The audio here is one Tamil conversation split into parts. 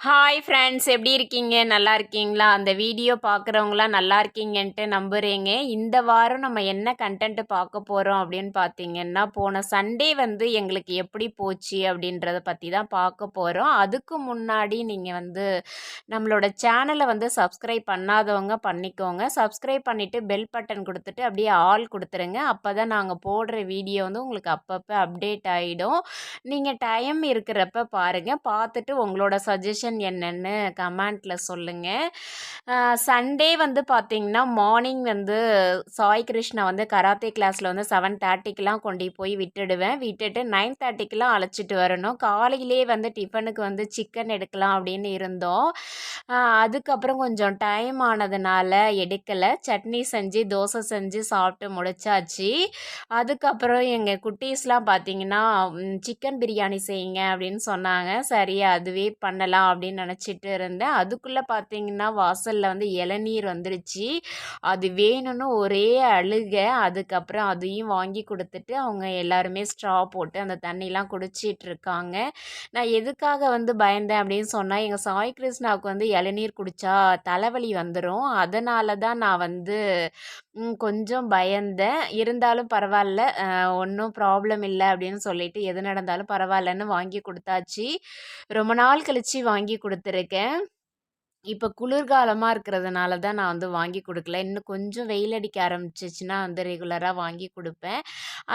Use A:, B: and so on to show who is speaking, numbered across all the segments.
A: ஹாய் ஃப்ரெண்ட்ஸ் எப்படி இருக்கீங்க? நல்லா இருக்கீங்களா? அந்த வீடியோ பார்க்குறவங்களாம் நல்லா இருக்கீங்கன்ட்டு நம்புகிறேங்க இந்த வாரம் நம்ம என்ன கண்டென்ட் பார்க்க போகிறோம் அப்படின்னு பார்த்தீங்கன்னா போன சண்டே வந்து எங்களுக்கு எப்படி போச்சு அப்படின்றத பற்றி தான் பார்க்க போகிறோம் அதுக்கு முன்னாடி நீங்கள் வந்து நம்மளோட சேனலை வந்து சப்ஸ்கிரைப் பண்ணாதவங்க பண்ணிக்கோங்க. சப்ஸ்கிரைப் பண்ணிவிட்டு பெல் பட்டன் கொடுத்துட்டு அப்படியே ஆல் கொடுத்துருங்க. அப்போ தான் நாங்கள் போடுற வீடியோ வந்து உங்களுக்கு அப்பப்போ அப்டேட் ஆகிடும் நீங்கள் டைம் இருக்கிறப்ப பாருங்கள் பார்த்துட்டு உங்களோட சஜஷன் சஜஷன் என்னென்னு கமெண்ட்டில் சொல்லுங்கள் சண்டே வந்து பார்த்திங்கன்னா மார்னிங் வந்து சாய் கிருஷ்ணா வந்து கராத்தே கிளாஸில் வந்து செவன் தேர்ட்டிக்கெலாம் கொண்டு போய் விட்டுடுவேன். விட்டுட்டு நைன் தேர்ட்டிக்கெலாம் அழைச்சிட்டு வரணும். காலையிலே வந்து டிஃபனுக்கு வந்து சிக்கன் எடுக்கலாம் அப்படின்னு இருந்தோம். அதுக்கப்புறம் கொஞ்சம் டைம் ஆனதுனால எடுக்கலை. சட்னி செஞ்சு தோசை செஞ்சு சாப்பிட்டு முடிச்சாச்சு. அதுக்கப்புறம் எங்கள் குட்டீஸ்லாம் பார்த்திங்கன்னா சிக்கன் பிரியாணி செய்யுங்க அப்படின்னு சொன்னாங்க. சரி அதுவே பண்ணலாம் அப்படின்னு நினச்சிட்டு இருந்தேன். அதுக்குள்ளே பார்த்தீங்கன்னா வாசலில் வந்து இளநீர் வந்துருச்சு. அது வேணும்னு ஒரே அழுக அதுக்கப்புறம் அதையும் வாங்கி கொடுத்துட்டு அவங்க எல்லாருமே ஸ்ட்ரா போட்டு அந்த தண்ணிலாம் குடிச்சிட்டு இருக்காங்க. நான் எதுக்காக வந்து பயந்தேன் அப்படின்னு சொன்னால் எங்கள் சாய் கிருஷ்ணாவுக்கு வந்து இளநீர் குடித்தா தலைவலி வந்துடும் அதனால தான் நான் வந்து கொஞ்சம் பயந்தேன். இருந்தாலும் பரவாயில்ல ஒன்றும் ப்ராப்ளம் இல்லை அப்படின்னு சொல்லிட்டு எது நடந்தாலும் பரவாயில்லன்னு வாங்கி கொடுத்தாச்சு. ரொம்ப நாள் கழித்து வாங்கி வாங்கி கொடுத்துருக்கேன். இப்போ குளிர்காலமாக இருக்கிறதுனால தான் நான் வந்து வாங்கி கொடுக்கல. இன்னும் கொஞ்சம் வெயில் அடிக்க ஆரம்பிச்சிச்சுன்னா வந்து ரெகுலராக வாங்கி கொடுப்பேன்.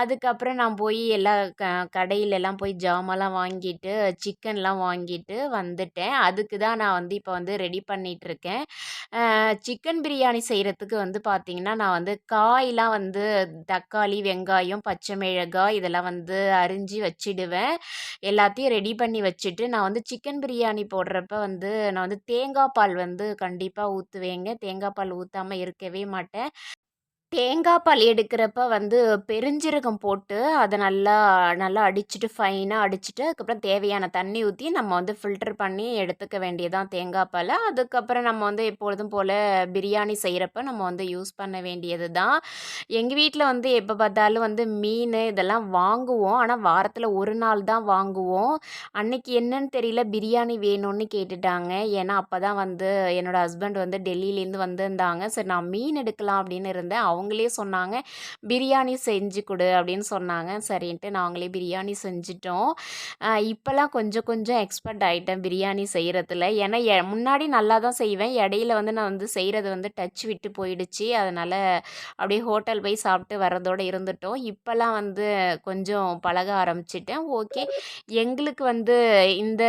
A: அதுக்கப்புறம் நான் போய் எல்லா க கடையிலலாம் போய் ஜாமான்லாம் வாங்கிட்டு சிக்கன்லாம் வாங்கிட்டு வந்துட்டேன். அதுக்கு தான் நான் வந்து இப்போ வந்து ரெடி பண்ணிகிட்ருக்கேன் சிக்கன் பிரியாணி செய்கிறதுக்கு வந்து பார்த்திங்கன்னா நான் வந்து காயெலாம் வந்து தக்காளி வெங்காயம் பச்சை மிளகாய் இதெல்லாம் வந்து அரிஞ்சு வச்சிடுவேன். எல்லாத்தையும் ரெடி பண்ணி வச்சுட்டு நான் வந்து சிக்கன் பிரியாணி போடுறப்ப வந்து நான் வந்து தேங்காய் பால் வந்து கண்டிப்பாக ஊற்றுவேங்க தேங்காய் பால் ஊற்றாம இருக்கவே மாட்டேன். தேங்காய் பால் எடுக்கிறப்ப வந்து பெருஞ்சீரகம் போட்டு அதை நல்லா நல்லா அடிச்சுட்டு ஃபைனாக அடிச்சுட்டு அதுக்கப்புறம் தேவையான தண்ணி ஊற்றி நம்ம வந்து ஃபில்டர் பண்ணி எடுத்துக்க வேண்டியதான் தேங்காய் பால். அதுக்கப்புறம் நம்ம வந்து எப்பொழுதும் போல் பிரியாணி செய்கிறப்ப நம்ம வந்து யூஸ் பண்ண வேண்டியது தான் எங்கள் வீட்டில் வந்து எப்போ பார்த்தாலும் வந்து மீன் இதெல்லாம் வாங்குவோம். ஆனால் வாரத்தில் ஒரு நாள் தான் வாங்குவோம். அன்னைக்கு என்னன்னு தெரியல பிரியாணி வேணும்னு கேட்டுட்டாங்க. ஏன்னா அப்போ தான் வந்து என்னோடய ஹஸ்பண்ட் வந்து டெல்லியிலேருந்து வந்திருந்தாங்க. சரி நான் மீன் எடுக்கலாம் அப்படின்னு இருந்தேன். அவங்க அவங்களே சொன்னாங்க. பிரியாணி செஞ்சு கொடு அப்படின்னு சொன்னாங்க. சரின்ட்டு நாங்களே பிரியாணி செஞ்சிட்டோம். இப்போல்லாம் கொஞ்சம் கொஞ்சம் எக்ஸ்பர்ட் ஆகிட்டேன் பிரியாணி செய்கிறதுல ஏன்னா முன்னாடி நல்லா தான் செய்வேன். இடையில வந்து நான் வந்து செய்கிறது வந்து டச் விட்டு போயிடுச்சு. அதனால் அப்படியே ஹோட்டல் போய் சாப்பிட்டு வர்றதோடு இருந்துட்டோம். இப்போல்லாம் வந்து கொஞ்சம் பழக ஆரம்பிச்சிட்டேன். ஓகே. எங்களுக்கு வந்து இந்த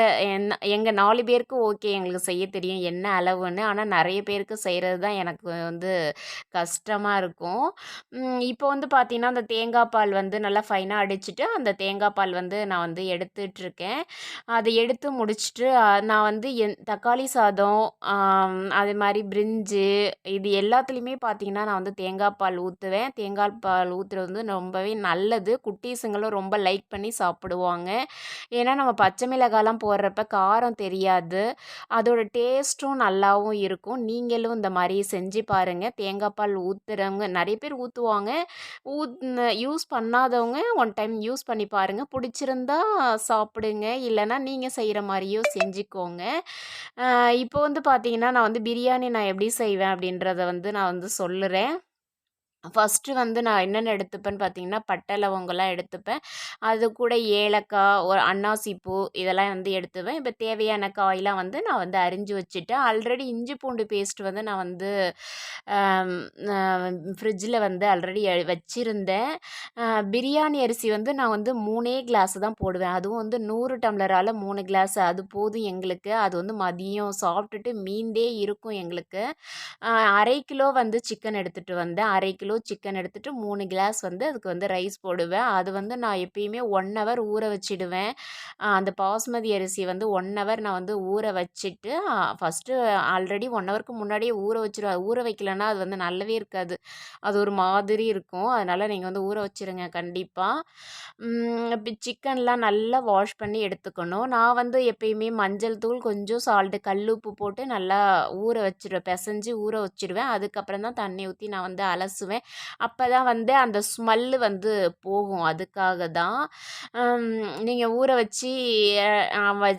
A: எங்கள் நாலு பேருக்கு ஓகே. எங்களுக்கு செய்ய தெரியும் என்ன அளவுன்னு. ஆனால் நிறைய பேருக்கு செய்கிறது தான் எனக்கு வந்து கஷ்டமாக இருக்கும். இருக்கும். இப்போ வந்து பார்த்திங்கன்னா அந்த தேங்காய் பால் வந்து நல்லா ஃபைனாக அடிச்சுட்டு அந்த தேங்காய் பால் வந்து நான் வந்து எடுத்துட்ருக்கேன் அதை எடுத்து முடிச்சுட்டு நான் வந்து என் தக்காளி சாதம் அது மாதிரி பிரிஞ்சு இது எல்லாத்துலேயுமே பார்த்திங்கன்னா நான் வந்து தேங்காய் பால் ஊற்றுவேன் தேங்காய் பால் ஊற்றுறது வந்து ரொம்பவே நல்லது. குட்டீஸுங்களும் ரொம்ப லைக் பண்ணி சாப்பிடுவாங்க. ஏன்னா நம்ம பச்சை மிளகாலாம் போடுறப்ப காரம் தெரியாது. அதோட டேஸ்ட்டும் நல்லாவும் இருக்கும். நீங்களும் இந்த மாதிரி செஞ்சு பாருங்கள் தேங்காய் பால் ஊற்றுறவங்க நிறைய பேர் ஊற்றுவாங்க ஊத் யூஸ் பண்ணாதவங்க ஒன் டைம் யூஸ் பண்ணி பாருங்கள் பிடிச்சிருந்தா சாப்பிடுங்க. இல்லைன்னா நீங்கள் செய்கிற மாதிரியோ செஞ்சுக்கோங்க. இப்போ வந்து பார்த்தீங்கன்னா நான் வந்து பிரியாணி நான் எப்படி செய்வேன் அப்படின்றத வந்து நான் வந்து சொல்லுறேன். ஃபஸ்ட்டு வந்து நான் என்னென்ன எடுத்துப்பேன்னு பார்த்தீங்கன்னா பட்டை லவங்கெல்லாம் எடுத்துப்பேன். அது கூட ஏலக்காய் ஒரு அன்னாசிப்பூ இதெல்லாம் வந்து எடுத்துப்பேன். இப்போ தேவையான காயெலாம் வந்து நான் வந்து அரிஞ்சு வச்சுட்டேன். ஆல்ரெடி இஞ்சி பூண்டு பேஸ்ட் வந்து நான் வந்து ஃப்ரிட்ஜில் வந்து ஆல்ரெடி வச்சுருந்தேன். பிரியாணி அரிசி வந்து நான் வந்து மூணே கிளாஸ் தான் போடுவேன். அதுவும் வந்து நூறு டம்ளரால் மூணு கிளாஸ். அது போதும் எங்களுக்கு. அது வந்து மதியம் சாப்பிட்டுட்டு மீந்தே இருக்கும் எங்களுக்கு. அரை கிலோ வந்து சிக்கன் எடுத்துகிட்டு வந்தேன். அரை கிலோ சிக்கன் எடுத்துகிட்டு மூணு கிளாஸ் வந்து அதுக்கு வந்து ரைஸ் போடுவேன். அது வந்து நான் எப்பயுமே ஒன் ஹவர் ஊற வச்சிடுவேன். அந்த பாஸ்மதி அரிசி வந்து ஒன் ஹவர் நான் வந்து ஊற வச்சுட்டு ஃபஸ்ட்டு ஆல்ரெடி ஒன் ஹவருக்கு முன்னாடியே ஊற வச்சிருவேன் ஊற வைக்கலன்னா அது வந்து நல்லாவே இருக்காது. அது ஒரு மாதிரி இருக்கும். அதனால் நீங்கள் வந்து ஊற வச்சுருங்க கண்டிப்பாக இப்போ சிக்கன்லாம் நல்லா வாஷ் பண்ணி எடுத்துக்கணும். நான் வந்து எப்பயுமே மஞ்சள் தூள் கொஞ்சம் சால்ட்டு கல் உப்பு போட்டு நல்லா ஊற வச்சிருவேன் பிசைஞ்சு ஊற வச்சிடுவேன் அதுக்கப்புறம் தான் தண்ணி ஊற்றி நான் வந்து அலசுவேன். அப்போ தான் வந்து அந்த ஸ்மெல்லு வந்து போகும். அதுக்காக தான் நீங்கள் ஊற வச்சு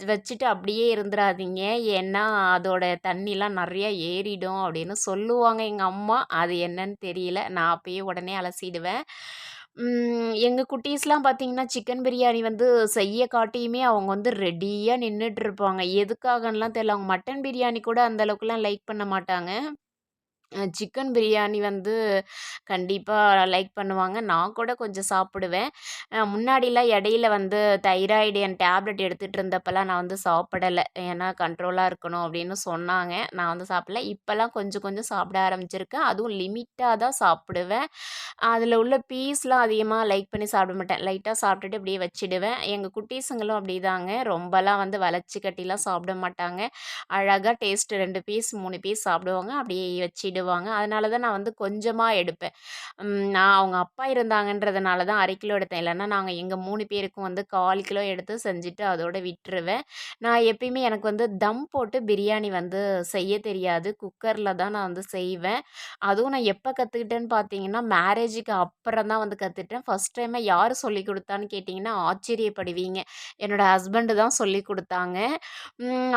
A: வச்சுட்டு அப்படியே இருந்துடாதீங்க ஏன்னா அதோட தண்ணிலாம் நிறையா ஏறிடும் அப்படின்னு சொல்லுவாங்க எங்கள் அம்மா. அது என்னன்னு தெரியல. நான் அப்பயே உடனே அலசிடுவேன். எங்கள் குட்டீஸ்லாம் பார்த்தீங்கன்னா சிக்கன் பிரியாணி வந்து செய்ய காட்டியுமே அவங்க வந்து ரெடியாக நின்றுட்டுருப்பாங்க எதுக்காகலாம் தெரியல. அவங்க மட்டன் பிரியாணி கூட அந்தளவுக்குலாம் லைக் பண்ண மாட்டாங்க. சிக்கன் பிரியாணி வந்து கண்டிப்பாக லைக் பண்ணுவாங்க. நான் கூட கொஞ்சம் சாப்பிடுவேன். முன்னாடிலாம் இடையில வந்து தைராய்டு என் டேப்லெட் எடுத்துகிட்டு இருந்தப்பெல்லாம் நான் வந்து சாப்பிடலை. ஏன்னா கண்ட்ரோலாக இருக்கணும் அப்படின்னு சொன்னாங்க. நான் வந்து சாப்பிடல. இப்போல்லாம் கொஞ்சம் கொஞ்சம் சாப்பிட ஆரம்பிச்சிருக்கேன். அதுவும் லிமிட்டாக தான் சாப்பிடுவேன். அதில் உள்ள பீஸ்லாம் அதிகமாக லைக் பண்ணி சாப்பிட மாட்டேன். லைட்டாக சாப்பிட்டுட்டு அப்படியே வச்சிடுவேன். எங்கள் குட்டீஸுங்களும் அப்படி தாங்க ரொம்பலாம் வந்து வளர்ச்சி கட்டிலாம் சாப்பிட மாட்டாங்க. அழகாக டேஸ்ட்டு ரெண்டு பீஸ் மூணு பீஸ் சாப்பிடுவாங்க. அப்படியே வச்சிடு விடுவாங்க. அதனால தான் நான் வந்து கொஞ்சமாக எடுப்பேன். நான் அவங்க அப்பா இருந்தாங்கன்றதுனால தான் அரை கிலோ எடுத்தேன். இல்லைன்னா நாங்கள் எங்கள் மூணு பேருக்கும் வந்து கால் கிலோ எடுத்து செஞ்சுட்டு அதோட விட்டுருவேன். நான் எப்பயுமே எனக்கு வந்து தம் போட்டு பிரியாணி வந்து செய்ய தெரியாது. குக்கரில் தான் நான் வந்து செய்வேன். அதுவும் நான் எப்போ கற்றுக்கிட்டேன்னு பார்த்தீங்கன்னா மேரேஜுக்கு அப்புறம் தான் வந்து கற்றுக்கிட்டேன் ஃபஸ்ட் டைமே யார் சொல்லி கொடுத்தான்னு கேட்டிங்கன்னா ஆச்சரியப்படுவீங்க. என்னோடய ஹஸ்பண்டு தான் சொல்லி கொடுத்தாங்க.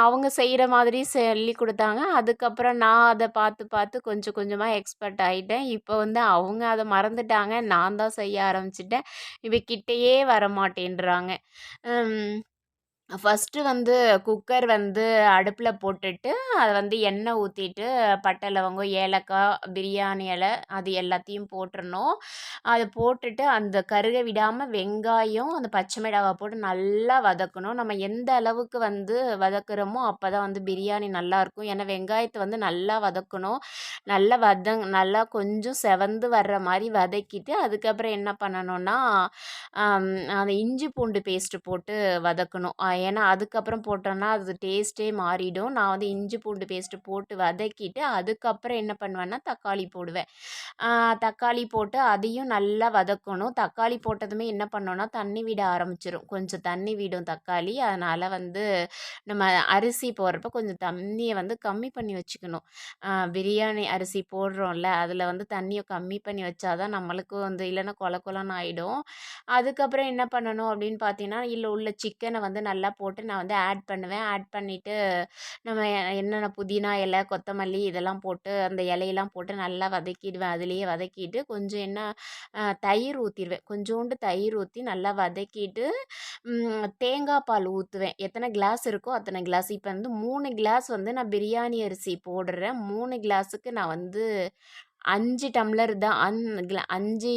A: அவங்க செய்கிற மாதிரி சொல்லி கொடுத்தாங்க. அதுக்கப்புறம் நான் அதை பார்த்து பார்த்து கொஞ்சம் கொஞ்சமாக எக்ஸ்பர்ட் ஆகிட்டேன் இப்போ வந்து அவங்க அதை மறந்துட்டாங்க. நான் தான் செய்ய ஆரம்பிச்சிட்டேன். இப்போ கிட்டேயே வர மாட்டேன்றாங்க ஃபஸ்ட்டு வந்து குக்கர் வந்து அடுப்பில் போட்டுட்டு அதை வந்து எண்ணெய் ஊற்றிட்டு பட்டை லவங்கம் ஏலக்காய் பிரியாணி இலை அது எல்லாத்தையும் போட்டுறணும். அதை போட்டுட்டு அந்த கருக விடாமல் வெங்காயம் அந்த பச்சை மிளகாய் போட்டு நல்லா வதக்கணும். நம்ம எந்த அளவுக்கு வந்து வதக்குறோமோ அப்போ தான் வந்து பிரியாணி நல்லாயிருக்கும். ஏன்னா வெங்காயத்தை வந்து நல்லா வதக்கணும். நல்லா வதங் நல்லா கொஞ்சம் செவந்து வர்ற மாதிரி வதக்கிட்டு அதுக்கப்புறம் என்ன பண்ணணும்னா அந்த இஞ்சி பூண்டு பேஸ்ட்டு போட்டு வதக்கணும். ஏன்னா அதுக்கப்புறம் போட்டோன்னா அது டேஸ்ட்டே மாறிடும். நான் வந்து இஞ்சி பூண்டு பேஸ்ட்டு போட்டு வதக்கிட்டு அதுக்கப்புறம் என்ன பண்ணுவேன்னா தக்காளி போடுவேன். தக்காளி போட்டு அதையும் நல்லா வதக்கணும். தக்காளி போட்டதுமே என்ன பண்ணோன்னா தண்ணி விட ஆரம்பிச்சிடும் கொஞ்சம் தண்ணி விடும் தக்காளி. அதனால் வந்து நம்ம அரிசி போடுறப்ப கொஞ்சம் தண்ணியை வந்து கம்மி பண்ணி வச்சுக்கணும். பிரியாணி அரிசி போடுறோம்ல அதில் வந்து தண்ணியை கம்மி பண்ணி வச்சா தான் நம்மளுக்கும் வந்து இல்லைன்னா கொல கொலன்னு ஆகிடும் அதுக்கப்புறம் என்ன பண்ணணும் அப்படின்னு பார்த்தீங்கன்னா இல்லை உள்ள சிக்கனை வந்து நல்லா போட்டு நான் வந்து ஆட் பண்ணுவேன். ஆட் பண்ணிவிட்டு நம்ம என்னென்ன புதினா இலை கொத்தமல்லி இதெல்லாம் போட்டு அந்த இலையெல்லாம் போட்டு நல்லா வதக்கிடுவேன். அதுலேயே வதக்கிட்டு கொஞ்சம் என்ன தயிர் ஊற்றிடுவேன் கொஞ்சோண்டு தயிர் ஊற்றி நல்லா வதக்கிட்டு தேங்காய் பால் ஊற்றுவேன் எத்தனை கிளாஸ் இருக்கோ அத்தனை கிளாஸ் இப்போ வந்து மூணு கிளாஸ் வந்து நான் பிரியாணி அரிசி போடுறேன். மூணு கிளாஸுக்கு நான் வந்து அஞ்சு டம்ளர் தான் அந் கிளா அஞ்சு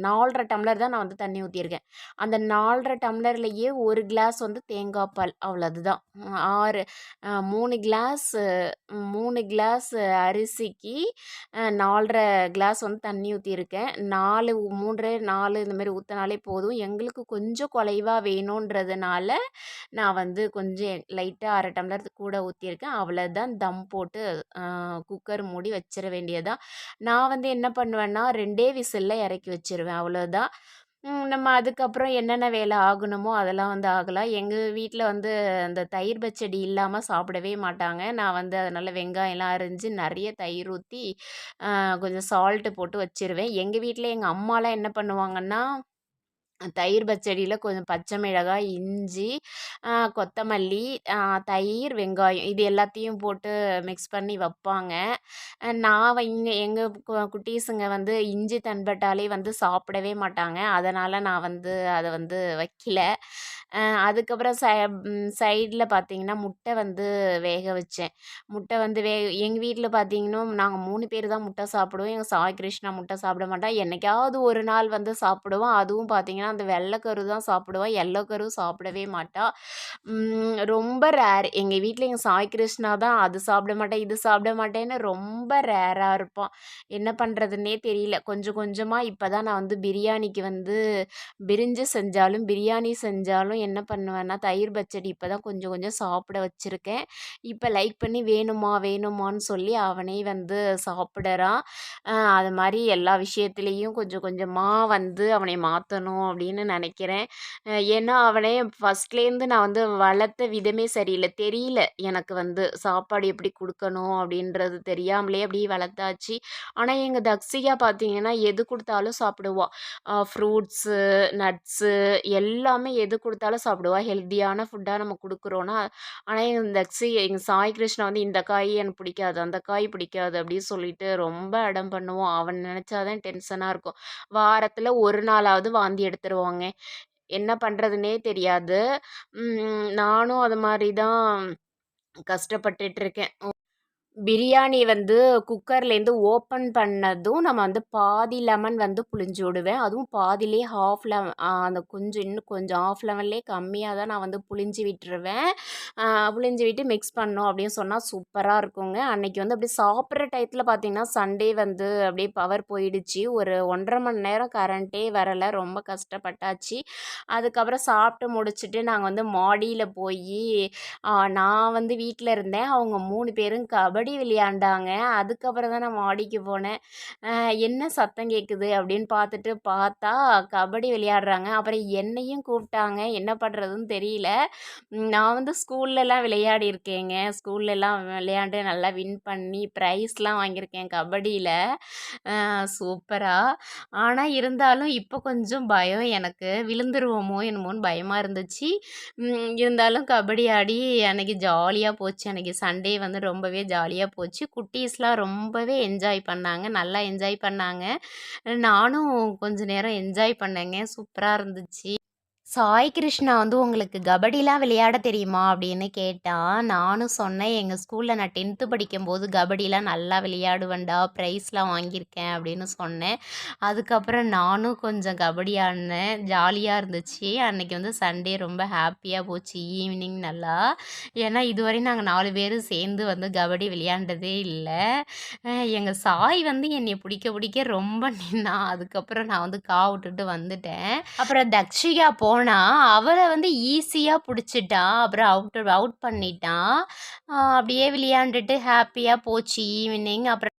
A: நாலரை டம்ளர் தான் நான் வந்து தண்ணி ஊற்றியிருக்கேன் அந்த நாலரை டம்ளர்லேயே ஒரு கிளாஸ் வந்து தேங்காய் பால் அவ்வளோ அதுதான் ஆறு மூணு கிளாஸ் மூணு கிளாஸ் அரிசிக்கு நாலரை கிளாஸ் வந்து தண்ணி ஊற்றியிருக்கேன் நாலு மூன்று நாலு இந்த மாதிரி ஊற்றினாலே போதும். எங்களுக்கு கொஞ்சம் குலைவாக வேணுன்றதுனால நான் வந்து கொஞ்சம் லைட்டாக அரை டம்ளர் கூட ஊற்றிருக்கேன் அவ்வளோதான் தம் போட்டு குக்கர் மூடி வச்சிட வேண்டியதான் நான் வந்து என்ன பண்ணுவேன்னா ரெண்டே விசிலில் இறக்கி வச்சிருவேன் அவ்வளோதான் நம்ம அதுக்கப்புறம் என்னென்ன வேலை ஆகணுமோ அதெல்லாம் வந்து ஆகலாம். எங்கள் வீட்டில் வந்து அந்த தயிர் பச்சடி இல்லாமல் சாப்பிடவே மாட்டாங்க. நான் வந்து அதனால் வெங்காயம்லாம் அரிஞ்சு நிறைய தயிர் ஊற்றி கொஞ்சம் சால்ட்டு போட்டு வச்சிருவேன். எங்கள் வீட்டில் எங்கள் அம்மாலாம் என்ன பண்ணுவாங்கன்னா தயிர் பச்சடியில் கொஞ்சம் பச்சை மிளகாய் இஞ்சி கொத்தமல்லி தயிர் வெங்காயம் இது எல்லாத்தையும் போட்டு மிக்ஸ் பண்ணி வைப்பாங்க. நான் இங்கே எங்கள் குட்டீஸுங்க வந்து இஞ்சி தன்பட்டாலே வந்து சாப்பிடவே மாட்டாங்க. அதனால் நான் வந்து அதை வந்து வைக்கல. அதுக்கப்புறம் ச சைடில் பார்த்தீங்கன்னா முட்டை வந்து வேக வச்சேன். முட்டை வந்து வே எங்கள் வீட்டில் பார்த்தீங்கன்னா நாங்கள் மூணு பேர் தான் முட்டை சாப்பிடுவோம். எங்கள் சாய் கிருஷ்ணா முட்டை சாப்பிட மாட்டான் என்றைக்காவது ஒரு நாள் வந்து சாப்பிடுவோம் அதுவும் பார்த்தீங்கன்னா அந்த வெள்ளைக்கரு தான் சாப்பிடுவோம் எல்லோ கரு சாப்பிடவே மாட்டா. ரொம்ப ரேர் எங்கள் வீட்டில் எங்கள் சாய் கிருஷ்ணா தான் அது சாப்பிட மாட்டேன் இது சாப்பிட மாட்டேன்னு ரொம்ப ரேராக இருப்பான். என்ன பண்ணுறதுன்னே தெரியல. கொஞ்சம் கொஞ்சமாக இப்போ தான் நான் வந்து பிரியாணிக்கு வந்து பிரிஞ்சு செஞ்சாலும் பிரியாணி செஞ்சாலும் என்ன பண்ணுவேன்னா தயிர் பச்சடி இப்போ தான் கொஞ்சம் கொஞ்சம் சாப்பிட வச்சுருக்கேன். இப்போ லைக் பண்ணி வேணுமா வேணுமான்னு சொல்லி அவனே வந்து சாப்பிடுறான் அது மாதிரி எல்லா விஷயத்துலேயும் கொஞ்சம் கொஞ்சமாக வந்து அவனை மாற்றணும் அப்படின்னு நினைக்கிறேன். ஏன்னா அவனே ஃபஸ்ட்லேருந்து நான் வந்து வளர்த்த விதமே சரியில்லை. தெரியல எனக்கு வந்து சாப்பாடு எப்படி கொடுக்கணும் அப்படின்றது தெரியாமலே அப்படியே வளர்த்தாச்சு. ஆனால் எங்கள் தக்ஷிகா பார்த்தீங்கன்னா எது கொடுத்தாலும் சாப்பிடுவாள் ஃப்ரூட்ஸு நட்ஸு எல்லாமே எது கொடுத்தாலும் சாப்பிடுவா. ஹெல்த்தியான ஃபுட்டாக நம்ம கொடுக்குறோன்னா ஆனால் இந்த சி எங்கள் சாய் கிருஷ்ணா வந்து இந்த காய் எனக்கு பிடிக்காது அந்த காய் பிடிக்காது அப்படின்னு சொல்லிட்டு ரொம்ப அடம் பண்ணுவோம் அவன் நினச்சாதான் டென்ஷனாக இருக்கும். வாரத்தில் ஒரு நாளாவது வாந்தி எடுத்துருவாங்க. என்ன பண்ணுறதுனே தெரியாது. நானும் அது மாதிரி தான் கஷ்டப்பட்டுட்ருக்கேன் பிரியாணி வந்து குக்கர்லேருந்து ஓப்பன் பண்ணதும் நம்ம வந்து பாதி லெமன் வந்து புழிஞ்சு விடுவேன். அதுவும் பாதிலே ஹாஃப் லெமன் அந்த கொஞ்சம் இன்னும் கொஞ்சம் ஆஃப் லெமன்லேயே கம்மியாக தான் நான் வந்து புழிஞ்சு விட்டுருவேன். புழிஞ்சு விட்டு மிக்ஸ் பண்ணோம் அப்படின்னு சொன்னால் சூப்பராக இருக்குங்க. அன்றைக்கி வந்து அப்படியே சாப்பிட்ற டயத்தில் பார்த்திங்கன்னா சண்டே வந்து அப்படியே பவர் போயிடுச்சு. ஒரு ஒன்றரை மணி நேரம் கரண்ட்டே வரலை ரொம்ப கஷ்டப்பட்டாச்சு. அதுக்கப்புறம் சாப்பிட்டு முடிச்சுட்டு நாங்கள் வந்து மாடியில் போய் நான் வந்து வீட்டில் இருந்தேன். அவங்க மூணு பேரும் கபடி கபடி விளையாண்டாங்க. அதுக்கப்புறம் தான் நான் மாடிக்கு போனேன். என்ன சத்தம் கேட்குது அப்படின்னு பார்த்துட்டு பார்த்தா கபடி விளையாடுறாங்க. அப்புறம் என்னையும் கூப்பிட்டாங்க. என்ன பண்ணுறதுன்னு தெரியல. நான் வந்து ஸ்கூல்லலாம் விளையாடியிருக்கேங்க. ஸ்கூல்லலாம் விளையாண்டு நல்லா வின் பண்ணி ப்ரைஸ்லாம் வாங்கியிருக்கேன் கபடியில். சூப்பராக ஆனால் இருந்தாலும் இப்போ கொஞ்சம் பயம் எனக்கு. விழுந்துருவோமோ என்னமோன்னு பயமாக இருந்துச்சு. இருந்தாலும் கபடி ஆடி அன்றைக்கி ஜாலியாக போச்சு. அன்றைக்கி சண்டே வந்து ரொம்பவே ஜாலியாக ஜாலியாக போச்சு. குட்டீஸ்லாம் ரொம்பவே என்ஜாய் பண்ணாங்க. நல்லா என்ஜாய் பண்ணாங்க. நானும் கொஞ்ச நேரம் என்ஜாய் பண்ணேங்க. சூப்பராக இருந்துச்சு. சாய் கிருஷ்ணா வந்து உங்களுக்கு கபடிலாம் விளையாட தெரியுமா? அப்படின்னு கேட்டான் நானும் சொன்னேன். எங்கள் ஸ்கூலில் நான் டென்த்து படிக்கும்போது கபடிலாம் நல்லா விளையாடுவேன்டா. ப்ரைஸ்லாம் வாங்கியிருக்கேன். அப்படின்னு சொன்னேன். அதுக்கப்புறம் நானும் கொஞ்சம் கபடி ஆடினேன். ஜாலியாக இருந்துச்சு. அன்றைக்கி வந்து சண்டே ரொம்ப ஹாப்பியாக போச்சு. ஈவினிங் நல்லா. ஏன்னா இதுவரை நாங்கள் நாலு பேர் சேர்ந்து வந்து கபடி விளையாண்டதே இல்லை. எங்கள் சாய் வந்து என்னை பிடிக்க பிடிக்க ரொம்ப நின்னா அதுக்கப்புறம் நான் வந்து கா விட்டுட்டு வந்துட்டேன். அப்புறம் தக்ஷிகா போ போனால் அவரை வந்து ஈஸியாக பிடிச்சிட்டான் அப்புறம் அவுட் அவுட் பண்ணிட்டான் அப்படியே விளையாண்டுட்டு ஹாப்பியாக போச்சு ஈவினிங் அப்புறம்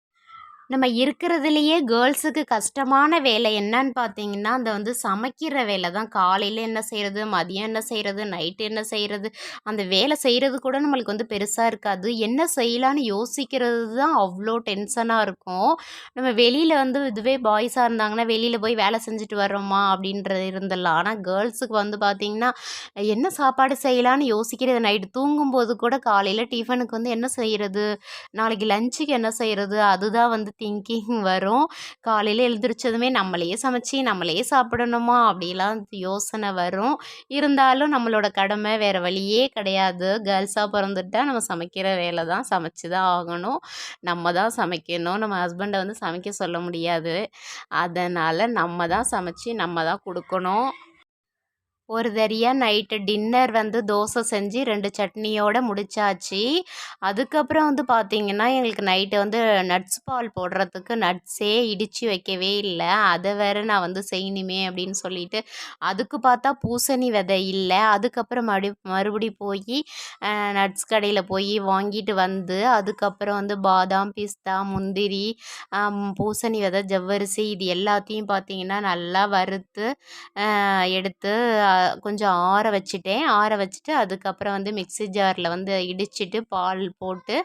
A: நம்ம இருக்கிறதுலையே கேர்ள்ஸுக்கு கஷ்டமான வேலை என்னன்னு பார்த்தீங்கன்னா அந்த வந்து சமைக்கிற வேலை தான். காலையில் என்ன செய்கிறது மதியம் என்ன செய்கிறது நைட்டு என்ன செய்கிறது அந்த வேலை செய்கிறது கூட நம்மளுக்கு வந்து பெருசாக இருக்காது. என்ன செய்யலான்னு யோசிக்கிறது தான் அவ்வளோ டென்ஷனாக இருக்கும். நம்ம வெளியில் வந்து இதுவே பாய்ஸாக இருந்தாங்கன்னா வெளியில் போய் வேலை செஞ்சுட்டு வர்றோமா அப்படின்றது இருந்துடலாம். ஆனால் கேர்ள்ஸுக்கு வந்து பார்த்திங்கன்னா என்ன சாப்பாடு செய்யலான்னு யோசிக்கிறது நைட்டு தூங்கும்போது கூட காலையில் டிஃபனுக்கு வந்து என்ன செய்கிறது நாளைக்கு லஞ்சுக்கு என்ன செய்கிறது அதுதான் வந்து திங்கிங் வரும். காலையில் எழுந்திரிச்சதுமே நம்மளே சமைச்சு நம்மளே சாப்பிடணுமா? அப்படிலாம் யோசனை வரும். இருந்தாலும் நம்மளோட கடமை வேறு வழியே கிடையாது. கேர்ள்ஸாக பிறந்துட்டா நம்ம சமைக்கிற வேலை தான் சமைச்சு தான் ஆகணும். நம்ம தான் சமைக்கணும். நம்ம ஹஸ்பண்டை வந்து சமைக்க சொல்ல முடியாது. அதனால் நம்ம தான் சமைச்சு நம்ம தான் கொடுக்கணும். ஒரு தரியாக நைட்டு டின்னர் வந்து தோசை செஞ்சு ரெண்டு சட்னியோடு முடிச்சாச்சு. அதுக்கப்புறம் வந்து பார்த்திங்கன்னா எங்களுக்கு நைட்டு வந்து நட்ஸ் பால் போடுறதுக்கு நட்ஸே இடித்து வைக்கவே இல்லை. அதை வேறு நான் வந்து செய்யணுமே அப்படின்னு சொல்லிட்டு அதுக்கு பார்த்தா பூசணி விதை இல்லை. அதுக்கப்புறம் மறுபடி மறுபடி போய் நட்ஸ் கடையில் போய் வாங்கிட்டு வந்து அதுக்கப்புறம் வந்து பாதாம் பிஸ்தா முந்திரி பூசணி விதை ஜவ்வரிசி இது எல்லாத்தையும் பார்த்திங்கன்னா நல்லா வறுத்து எடுத்து கொஞ்சம் ஆற வச்சுட்டேன். ஆற வச்சுட்டு அதுக்கப்புறம் வந்து மிக்ஸி ஜாரில் வந்து இடிச்சிட்டு பால் போட்டு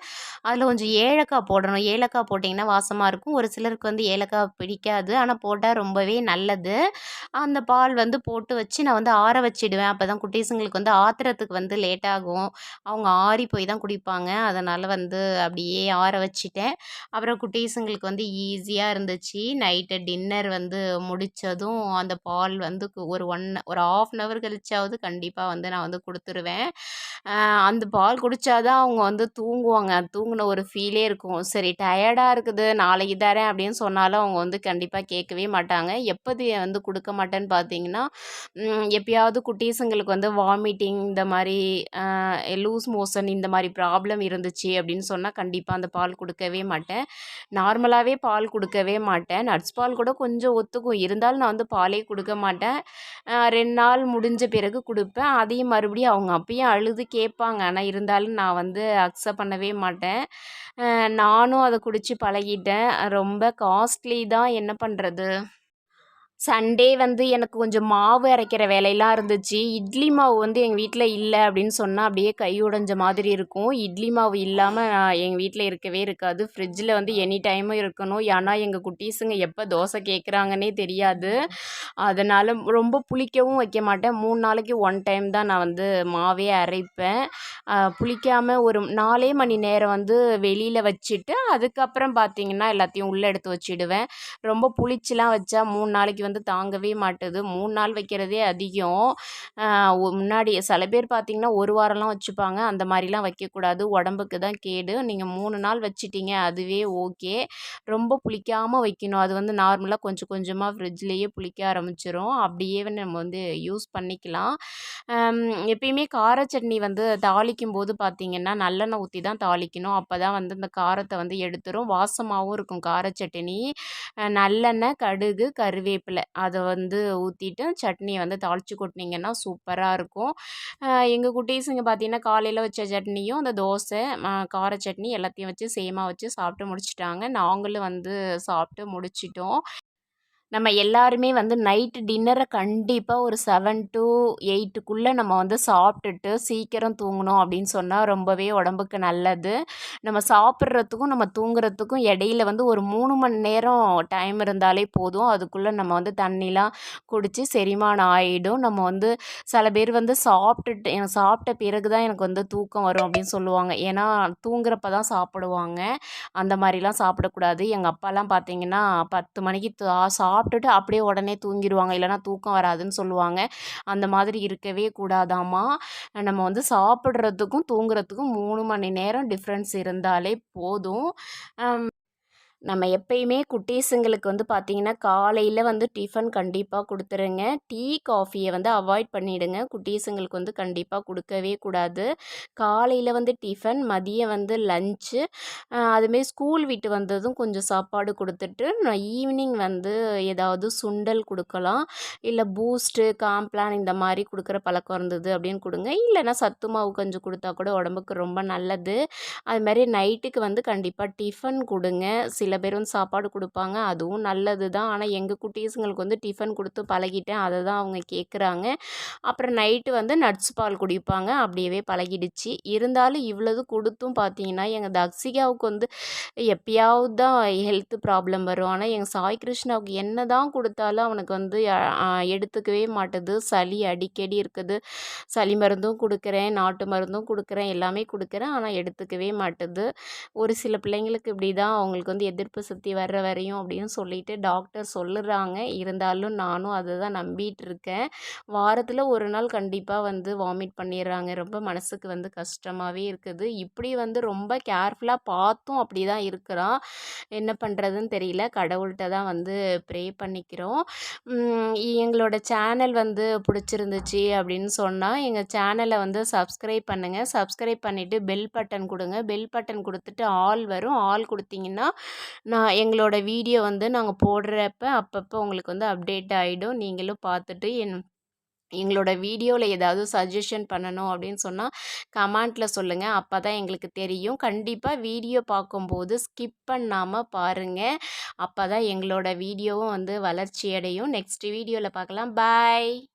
A: அதில் கொஞ்சம் ஏலக்காய் போடணும். ஏலக்காய் போட்டிங்கன்னா வாசமாக இருக்கும். ஒரு சிலருக்கு வந்து ஏலக்காய் பிடிக்காது. ஆனால் போட்டால் ரொம்பவே நல்லது. அந்த பால் வந்து போட்டு வச்சு நான் வந்து ஆற வச்சிடுவேன். அப்போ தான் குட்டீஸுங்களுக்கு வந்து ஆத்திரத்துக்கு வந்து லேட் ஆகும். அவங்க ஆறி போய் தான் குடிப்பாங்க. அதனால் வந்து அப்படியே ஆற வச்சிட்டேன். அப்புறம் குட்டீஸுங்களுக்கு வந்து ஈஸியாக இருந்துச்சு. நைட்டு டின்னர் வந்து முடித்ததும் அந்த பால் வந்து ஒரு ஒன் ஒரு ஆஃப் அன் ஹவர் கழிச்சாவது கண்டிப்பாக வந்து நான் வந்து கொடுத்துருவேன். அந்த பால் குடித்தாதான் அவங்க வந்து தூங்குவாங்க. தூங்கின ஒரு ஃபீலே இருக்கும். சரி டயர்டாக இருக்குது நாளைக்கு தரேன் அப்படின்னு சொன்னாலும் அவங்க வந்து கண்டிப்பாக கேட்கவே மாட்டாங்க. எப்போது வந்து கொடுக்க மாட்டேன்னு பார்த்தீங்கன்னா எப்பயாவது குட்டீஸுங்களுக்கு வந்து வாமிட்டிங் இந்த மாதிரி லூஸ் மோஷன் இந்த மாதிரி ப்ராப்ளம் இருந்துச்சு அப்படின்னு சொன்னால் கண்டிப்பாக அந்த பால் கொடுக்கவே மாட்டேன். நார்மலாகவே பால் கொடுக்கவே மாட்டேன். நட்ஸ் பால் கூட கொஞ்சம் ஒத்துக்கும். இருந்தாலும் நான் வந்து பாலே கொடுக்க மாட்டேன். ரெண்டு நாள் முடிஞ்ச பிறகு கொடுப்பேன். அதையும் மறுபடியும் அவங்க அப்பயும் அழுது கேட்பாங்க. ஆனால் இருந்தாலும் நான் வந்து அக்செப்ட் பண்ணவே மாட்டேன். நானும் அதை குடித்து பழகிட்டேன். ரொம்ப காஸ்ட்லி தான். என்ன பண்ணுறது சண்டே வந்து எனக்கு கொஞ்சம் மாவு அரைக்கிற வேலையெல்லாம் இருந்துச்சு. இட்லி மாவு வந்து எங்கள் வீட்டில் இல்லை அப்படின்னு சொன்னால் அப்படியே கை உடஞ்ச மாதிரி இருக்கும். இட்லி மாவு இல்லாமல் எங்கள் வீட்டில் இருக்கவே இருக்காது. ஃப்ரிட்ஜில் வந்து எனி டைமும் இருக்கணும். ஏன்னா எங்கள் குட்டீஸுங்க எப்போ தோசை கேட்குறாங்கன்னே தெரியாது. அதனால் ரொம்ப புளிக்கவும் வைக்க மாட்டேன். மூணு நாளைக்கு ஒன் டைம் தான் நான் வந்து மாவே அரைப்பேன். புளிக்காமல் ஒரு நாலே மணி நேரம் வந்து வெளியில் வச்சுட்டு அதுக்கப்புறம் பார்த்திங்கன்னா எல்லாத்தையும் உள்ளே எடுத்து வச்சுடுவேன். ரொம்ப புளிச்சுலாம் வச்சா மூணு நாளைக்கு வந்து தாங்கவே மாட்டுது. மூணு நாள் வைக்கிறதே அதிகம். முன்னாடி சில பேர் பார்த்திங்கன்னா ஒரு வாரம்லாம் வச்சுப்பாங்க. அந்த மாதிரிலாம் வைக்கக்கூடாது. உடம்புக்கு தான் கேடு. நீங்கள் மூணு நாள் வச்சிட்டிங்க அதுவே ஓகே. ரொம்ப புளிக்காமல் வைக்கணும். அது வந்து நார்மலாக கொஞ்சம் கொஞ்சமாக ஃப்ரிட்ஜ்லேயே புளிக்க ஆரம்பிச்சிரும். அப்படியே நம்ம வந்து யூஸ் பண்ணிக்கலாம். எப்பயுமே கார சட்னி வந்து தாளிக்கும் போது பார்த்திங்கன்னா நல்லெண்ணெய் ஊற்றி தான் தாளிக்கணும். அப்போ தான் வந்து இந்த காரத்தை வந்து எடுத்துரும். வாசமாகவும் இருக்கும். கார சட்னி நல்லெண்ணெய் கடுகு கருவேப்பிலை. அதை வந்து ஊற்றிட்டு சட்னியை வந்து தாளித்து கொட்டினீங்கன்னா சூப்பராக இருக்கும். எங்கள் குட்டீஸுங்க பார்த்திங்கன்னா காலையில் வச்ச சட்னியும் அந்த தோசை கார சட்னி எல்லாத்தையும் வச்சு சேமாக வச்சு சாப்பிட்டு முடிச்சிட்டாங்க. நாங்களும் வந்து சாப்பிட்டு முடிச்சிட்டோம். நம்ம எல்லாருமே வந்து நைட்டு டின்னரை கண்டிப்பாக ஒரு செவன் டு எயிட்டுக்குள்ளே நம்ம வந்து சாப்பிட்டுட்டு சீக்கிரம் தூங்கணும் அப்படின்னு சொன்னால் ரொம்பவே உடம்புக்கு நல்லது. நம்ம சாப்பிட்றதுக்கும் நம்ம தூங்குறதுக்கும் இடையில வந்து ஒரு மூணு மணி நேரம் டைம் இருந்தாலே போதும். அதுக்குள்ளே நம்ம வந்து தண்ணிலாம் குடித்து செரிமானம் ஆகிடும் நம்ம வந்து சில பேர் வந்து சாப்பிட்டுட்டு எனக்கு சாப்பிட்ட பிறகு தான் எனக்கு வந்து தூக்கம் வரும் அப்படின்னு சொல்லுவாங்க. ஏன்னா தூங்குறப்ப தான் சாப்பிடுவாங்க. அந்த மாதிரிலாம் சாப்பிடக்கூடாது. எங்கள் அப்பாலாம் பார்த்தீங்கன்னா பத்து மணிக்கு சாப்பிட்டு சாப்பிட்டுட்டு அப்படியே உடனே தூங்கிடுவாங்க இல்லைனா தூக்கம் வராதுன்னு சொல்லுவாங்க. அந்த மாதிரி இருக்கவே கூடாதாம்மா. நம்ம வந்து சாப்பிட்றதுக்கும் தூங்குறதுக்கும் மூணு மணி நேரம் டிஃப்ரென்ஸ் இருந்தாலே போதும். நம்ம எப்பயுமே குட்டீஸுங்களுக்கு வந்து பார்த்திங்கன்னா காலையில் வந்து டிஃபன் கண்டிப்பாக கொடுத்துருங்க. டீ காஃபியை வந்து அவாய்ட் பண்ணிவிடுங்க குட்டீஸுங்களுக்கு வந்து கண்டிப்பாக கொடுக்கவே கூடாது. காலையில் வந்து டிஃபன் மதியம் வந்து லஞ்சு அதுமாரி ஸ்கூல் விட்டு வந்ததும் கொஞ்சம் சாப்பாடு கொடுத்துட்டு ஈவினிங் வந்து ஏதாவது சுண்டல் கொடுக்கலாம். இல்லை பூஸ்ட்டு காம்ப்ளான் இந்த மாதிரி கொடுக்குற பழக்கம் இருந்தது அப்படின்னு கொடுங்க. இல்லைன்னா சத்து மாவு கொஞ்சம் கொடுத்தா கூட உடம்புக்கு ரொம்ப நல்லது. அதுமாதிரி நைட்டுக்கு வந்து கண்டிப்பாக டிஃபன் கொடுங்க. சில சில பேர் வந்து சாப்பாடு கொடுப்பாங்க. அதுவும் நல்லது தான். ஆனால் எங்கள் குட்டீஸுங்களுக்கு வந்து டிஃபன் கொடுத்து பழகிட்டேன். அதை தான் அவங்க கேட்குறாங்க அப்புறம் நைட்டு வந்து நட்ஸ் பால் குடிப்பாங்க. அப்படியே பழகிடுச்சு. இருந்தாலும் இவ்வளவு கொடுத்தும் பார்த்தீங்கன்னா எங்கள் தக்ஷிகாவுக்கு வந்து எப்பயாவது தான் ஹெல்த் ப்ராப்ளம் வரும். ஆனால் எங்கள் சாய் கிருஷ்ணாவுக்கு என்ன தான் கொடுத்தாலும் அவனுக்கு வந்து எடுத்துக்கவே மாட்டுது. சளி அடிக்கடி இருக்குது. சளி மருந்தும் கொடுக்குறேன். நாட்டு மருந்தும் கொடுக்குறேன். எல்லாமே கொடுக்குறேன். ஆனால் எடுத்துக்கவே மாட்டுது. ஒரு சில பிள்ளைங்களுக்கு இப்படி தான் அவங்களுக்கு வந்து எதிர் எதிர்ப்பு சக்தி வர்ற வரையும் அப்படின்னு சொல்லிட்டு டாக்டர் சொல்லுறாங்க. இருந்தாலும் நானும் அதை தான் நம்பிட்டு இருக்கேன் வாரத்தில் ஒரு நாள் கண்டிப்பாக வந்து வாமிட் பண்ணிடுறாங்க. ரொம்ப மனசுக்கு வந்து கஷ்டமாகவே இருக்குது. இப்படி வந்து ரொம்ப கேர்ஃபுல்லாக பார்த்தும் அப்படி தான் இருக்கிறான். என்ன பண்ணுறதுன்னு தெரியல. கடவுள்கிட்ட தான் வந்து ப்ரே பண்ணிக்கிறோம். எங்களோட சேனல் வந்து பிடிச்சிருந்துச்சு அப்படின்னு சொன்னால் எங்கள் சேனலை வந்து சப்ஸ்கிரைப் பண்ணுங்கள் சப்ஸ்கிரைப் பண்ணிவிட்டு பெல் பட்டன் கொடுங்க. பெல் பட்டன் கொடுத்துட்டு ஆல் வரும். ஆல் கொடுத்தீங்கன்னா நான் எங்களோட வீடியோ வந்து நாங்கள் போடுறப்ப அப்பப்போ உங்களுக்கு வந்து அப்டேட் ஆகிடும் நீங்களும் பார்த்துட்டு என் எங்களோட வீடியோவில் ஏதாவது சஜஷன் பண்ணணும் அப்படின்னு சொன்னால் கமெண்ட்டில் சொல்லுங்கள் அப்போ தான் எங்களுக்கு தெரியும். கண்டிப்பாக வீடியோ பார்க்கும்போது ஸ்கிப் பண்ணாமல் பாருங்கள் அப்போ தான் எங்களோட வீடியோவும் வந்து வளர்ச்சி அடையும். நெக்ஸ்ட் வீடியோவில் பார்க்கலாம். பாய்.